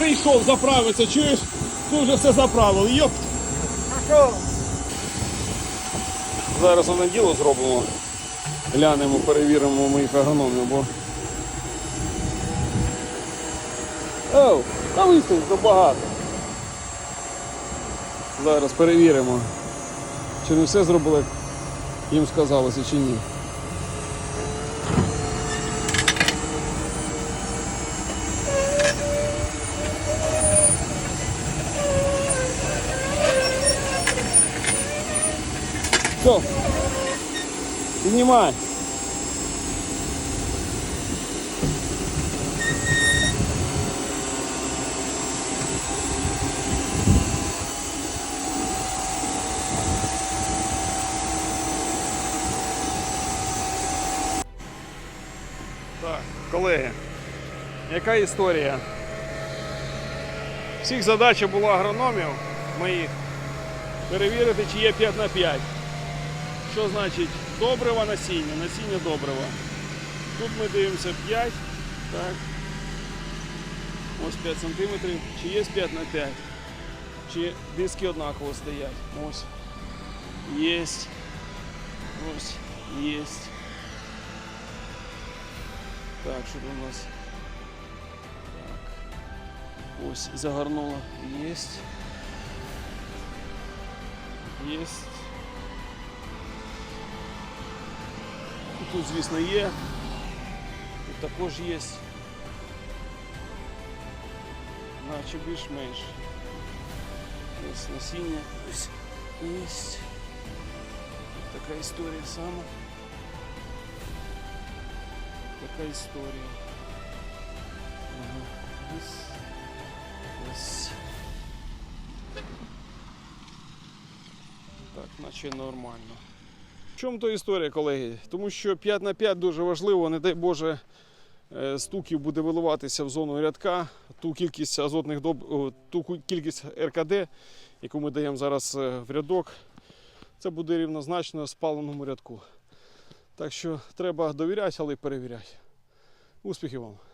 прийшов заправитися, чуєш? Ти вже все заправив. Йоп. Зараз одне діло зробимо. Глянемо, перевіримо моїх агрономів, бо. Оу, та висунь забагато. Зараз перевіримо, чи не все зробили, їм сказалося, чи ні. Все. Піднімай. Так, колеги, яка історія? Всіх задача була агрономів моїх перевірити, чи є 5 на 5. Що значить добрива насіння, насіння добрива. Тут ми дивимося 5, так. Ось 5 см, чи є 5 на 5, чи диски однаково стоять. Ось. Єсть. Ось. Єсть. Так, що тут у нас? Так. Ось загорнуло. Єсть. Єсть. Тут, звісно, є. Тут також є. Наче більш-менш. Ось насіння. Ось. Тут така історія сама. Така історія. Ага. Ось. Ось. Так, наче нормально. Чому то історія, колеги? Тому що 5 на 5 дуже важливо, не дай Боже, е, стуків буде виливатися в зону рядка, ту кількість азотних доб... ту кількість РКД, яку ми даємо зараз е, в рядок, це буде рівнозначно спаленому рядку. Так що треба довіряти, але й перевіряти. Успіхів вам!